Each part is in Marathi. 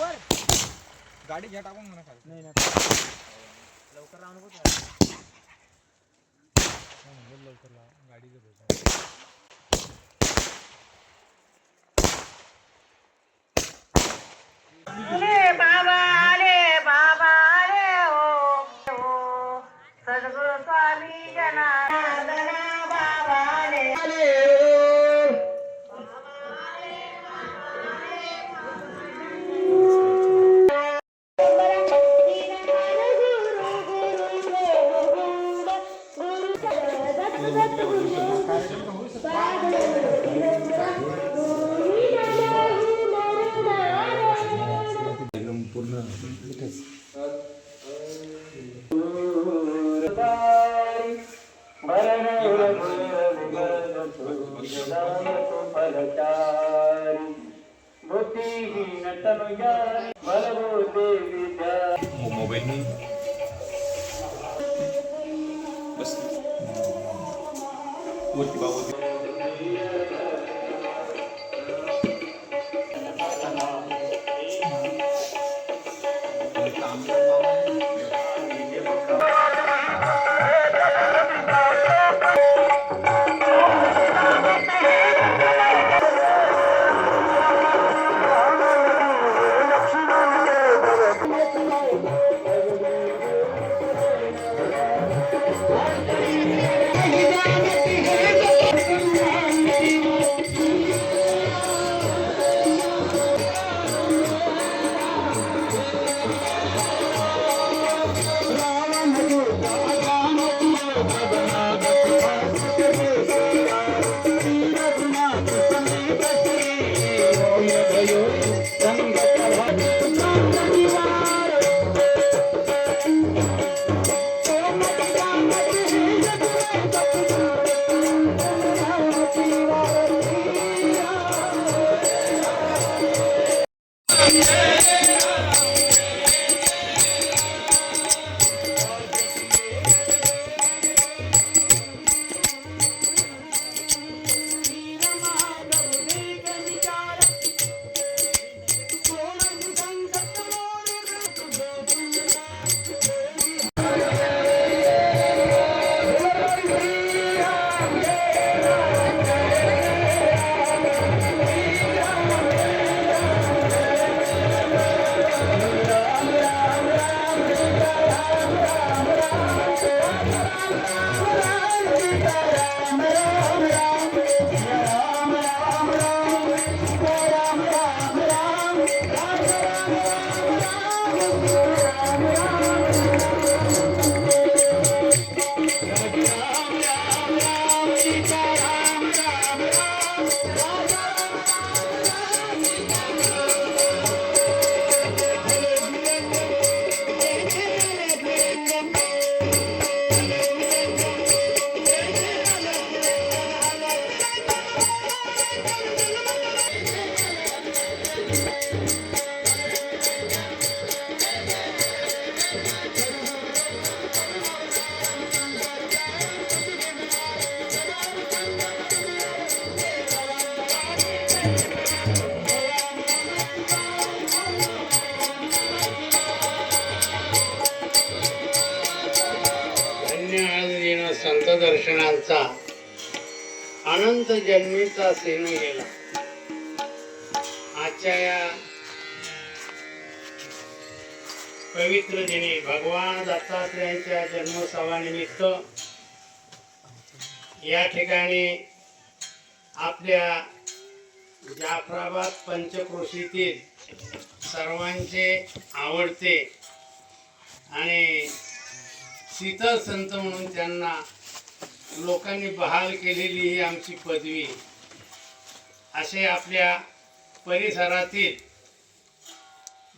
गाडी घ्या टाकून म्हणा खाली. नाही ना लवकर राहू नको लवकर लावा गाडीचं भेटा Como ven, अनंत जन्मीचा सेन गेला आजच्या या पवित्र दिनी भगवान दत्तात्रेयांच्या जन्मोत्सवानिमित्त या ठिकाणी आपल्या जाफराबाद पंचक्रोशीतील सर्वांचे आवडते आणि शीतल संत म्हणून त्यांना लोकांनी बहाल केलेली ही आमची पदवी. असे आपल्या परिसरातील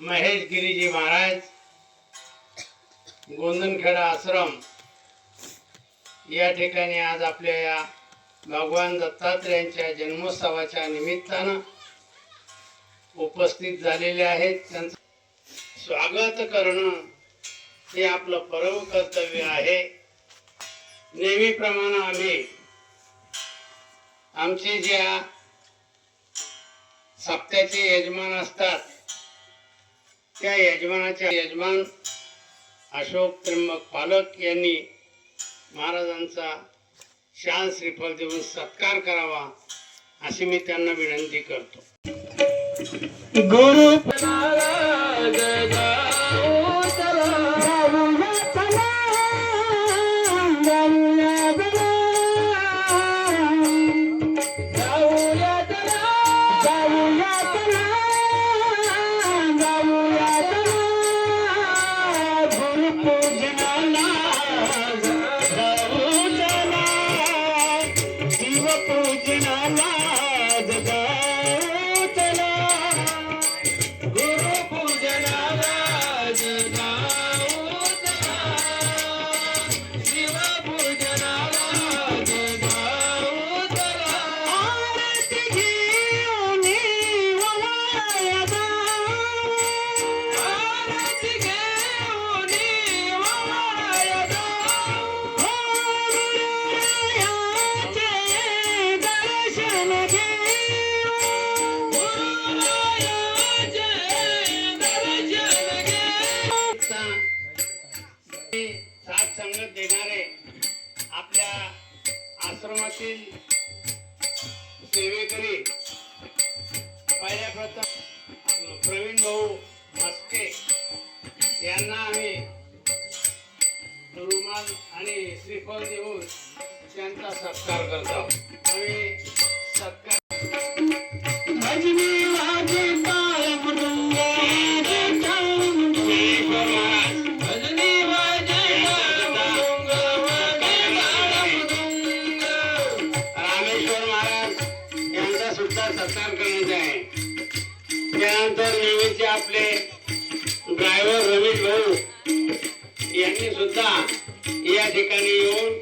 महेश गिरीजी महाराज गोंदनखेडा आश्रम या ठिकाणी आज आपल्या या भगवान दत्तात्रेयांच्या जन्मोत्सवाच्या निमित्तानं उपस्थित झालेले आहेत. त्यांचं स्वागत करणं हे आपलं परम कर्तव्य आहे. नेहमीप्रमाणे आम्ही आमचे ज्या सप्त्याचे यजमान असतात त्या यजमानाच्या यजमान अशोक त्र्यंबक पालक यांनी महाराजांचा शान श्रीफल देऊन सत्कार करावा अशी मी त्यांना विनंती करतो. गुरु सत्कार करण्याचा आहे. त्यानंतर नेहमीचे आपले ड्रायव्हर रमेश भाऊ यांनी सुद्धा या ठिकाणी येऊन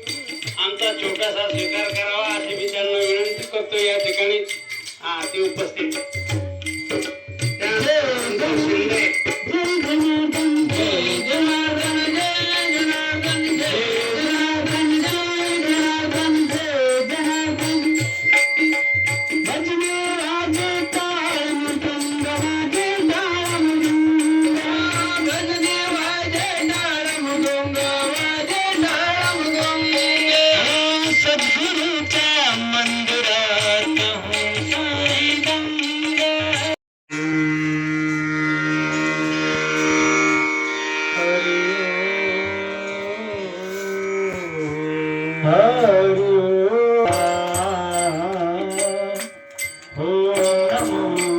आमचा छोटासा स्वीकार करावा अशी मी त्यांना विनंती करतो या ठिकाणी. हा ते उपस्थित. त्यानंतर शिंदे. Quiero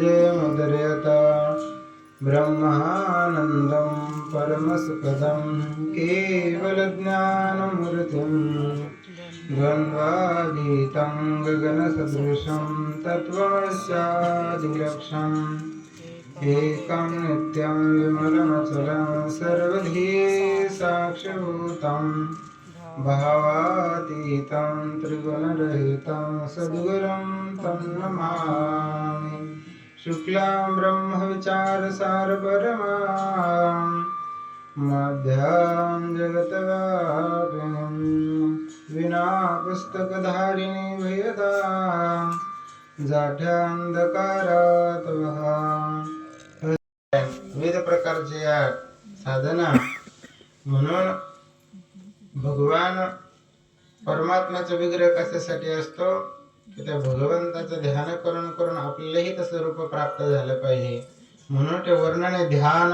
जयमुदर्यता ब्रह्मानन्दं परमसुखदं केवलज्ञानमूर्तिं द्वन्द्वातीतं गगनसदृशं तत्त्वमस्यादिलक्षम् एकं नित्यं विमलमचलं सर्वधी साक्षभूतं भावातीतं त्रिगुणरहितं सद्गुरुं तं नमामि। शुक्लां ब्रह्मविचारसारपरमाम् मध्यां जगतव्यापिनीं विना पुस्तकधारिणी भयदा जाठ्यान्धकारात् वहा विविध प्रकारचे या साधना म्हणून भगवान परमात्म्याचा विग्रह कशासाठी असतो? की त्या भगवंताचं ध्यान करून करून आपल्यालाही तसं रूप प्राप्त झालं पाहिजे. म्हणून ते वर्णन ध्यान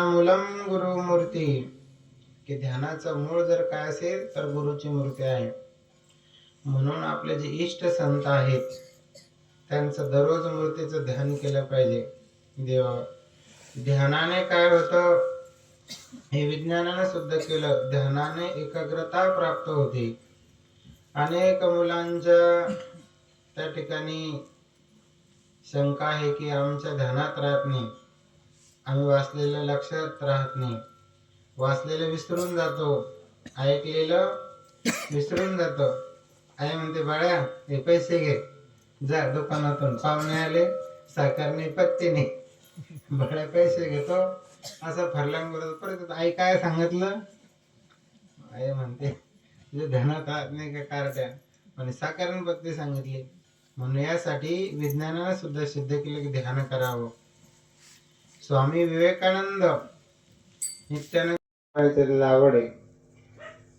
गुरु मूर्ती. की ध्यानाचं मूळ जर काय असेल तर गुरुची मूर्ती आहे. म्हणून आपले जे इष्ट संत आहेत त्यांचं दररोज मूर्तीचं ध्यान केलं पाहिजे. देवा ध्यानाने काय होतं? हे विज्ञानाने सुद्धा केलं. ध्यानाने एकाग्रता प्राप्त होते. अनेक मुलांच्या त्या ठिकाणी शंका आहे की आमच्या ध्यानात राहत नाही. आम्ही वाचलेलं लक्षात राहत नाही. वाचलेलं विसरून जातो. ऐकलेलं विसरून जातो. आई म्हणते बाळ्या हे पैसे घे. जा दुकानातून. पाहुणे आले. साखर नाही पत्ते नाही. पैसे घेतो. असं फरलांग बरोबर परत आई काय सांगितलं? आई म्हणते तुझ्या ध्यानात नाही का कारट्या? आणि साकारण आणि सांगितली. म्हणून यासाठी विज्ञानाला सुद्धा सिद्ध केलं की ध्यान करावं. स्वामी विवेकानंद नित्यानंद आवड आहे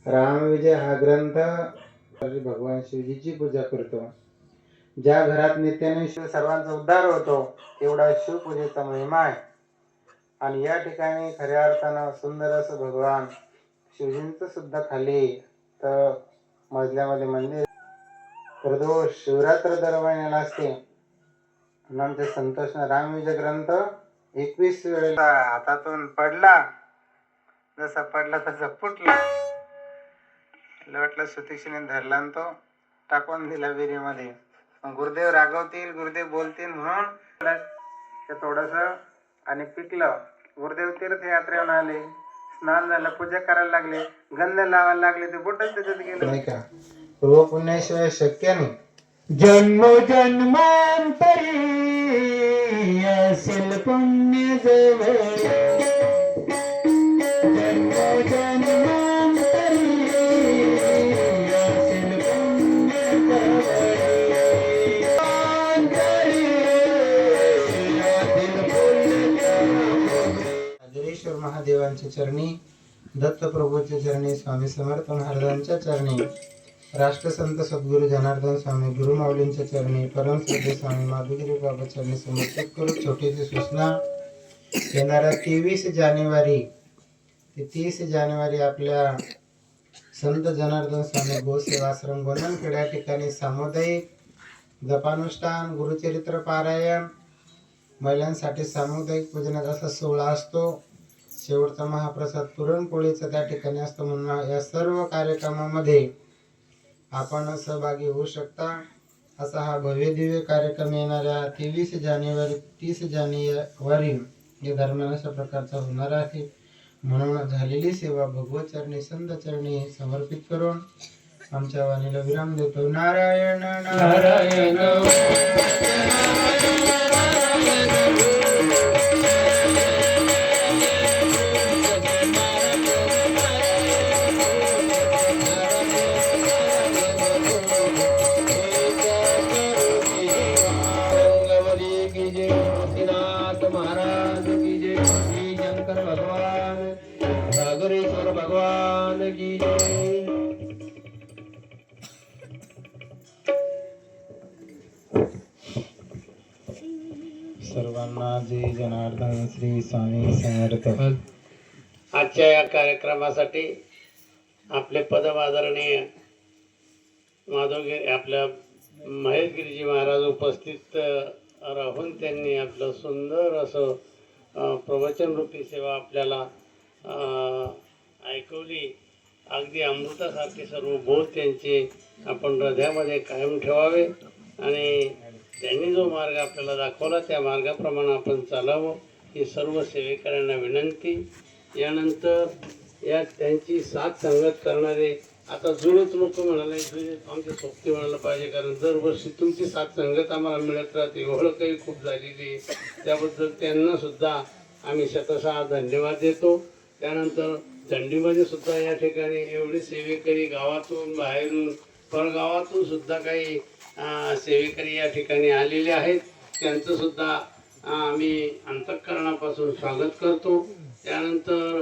रामविजय हा ग्रंथ भगवान शिवजीची पूजा करतो. ज्या घरात नित्याने शिव सर्वांचा उद्धार होतो तेवढा शिवपूजेचा महिमा आहे. आणि या ठिकाणी खऱ्या अर्थानं सुंदर असं भगवान शिवजींचं सुद्धा खाली तर मजल्यामध्ये मंदिर. प्रदोष शिवरात्र दर महिन्याला असते नंतर संतोष रामविजय ग्रंथ एकवीस वेळेला हातातून पडला. जसा पडला तसा फुटला. तिला वाटलं धरला आणि तो. टाकून दिला विहिरीमध्ये. गुरुदेव रागवतील गुरुदेव बोलतील म्हणून. ते थोडस आणि पिकलं. गुरुदेव तीर्थयात्रेहून आले. स्नान झालं पूजा करायला लागले. गंध लावायला लागले ते बोटच त्याच्यात गेलं. नाही का? पूर्व पुण्याशिवाय शक्य नाही. जन्म जन्मांतरी असेल पुण्य जवळ. महादेवांच्या चरणी दत्तप्रभूच्या चरणी स्वामी समर्थ महाराजांच्या चरणी राष्ट्रसंत सद्गुरू जनार्दन स्वामी गुरुमाऊलींच्या चरणी परमश्रद्धे स्वामी माधुगिरी बाबा चरणी समर्पित करून छोटीशी सूचना. येणाऱ्या तेवीस जानेवारी ते तीस जानेवारी आपल्या संत जनार्दन स्वामी गोसेवाश्रम गोंधनखेड या ठिकाणी सामुदायिक जपानुष्ठान गुरुचरित्र पारायण महिलांसाठी सामुदायिक पूजनाचा असा सोहळा असतो. शेवटचा महाप्रसाद पुरणपोळीचा त्या ठिकाणी असतो म्हणून या सर्व कार्यक्रमामध्ये आपण सहभागी होऊ शकता. असा हा भव्य दिव्य कार्यक्रम येणाऱ्या तेवीस जानेवारी तीस जानेवारी या दरम्यान अशा प्रकारचा होणार आहे. म्हणून झालेली सेवा भगवत चरणी संत चरणी समर्पित करून आमच्या वाणीला विराम देतो. नारायण नारायण नारायण. भगवान सर्वांना जय जनार्दन श्री स्वामी समर्थ. आजच्या या कार्यक्रमासाठी आपले पदमादरणीय माधवगिरी आपल्या महेशगिरीजी महाराज उपस्थित राहून त्यांनी आपलं सुंदर असं प्रवचन प्रवचनरूपी सेवा आपल्याला ऐकवली. अगदी अमृतासारखे सर्व बोध त्यांचे आपण हृदयामध्ये कायम ठेवावे आणि त्यांनी जो मार्ग आपल्याला दाखवला त्या मार्गाप्रमाणे आपण चालावं ही सर्व सेवेकऱ्यांना विनंती. यानंतर या त्यांची साथ संगत करणारे आता जुनेच लोक म्हणाले जुने आमचे सोबती म्हणायला पाहिजे कारण दरवर्षी तुमची साथ संगत आम्हाला मिळत राहते ओळखही खूप झालेली आहे. त्याबद्दल त्यांना सुद्धा आम्ही शतशः धन्यवाद देतो. त्यानंतर थंडीमध्ये सुद्धा या ठिकाणी एवढे सेवेकरी गावातून बाहेरून परगावातून सुद्धा काही सेवेकरी या ठिकाणी आलेले आहेत. त्यांचं सुद्धा आम्ही अंतःकरणापासून स्वागत करतो. त्यानंतर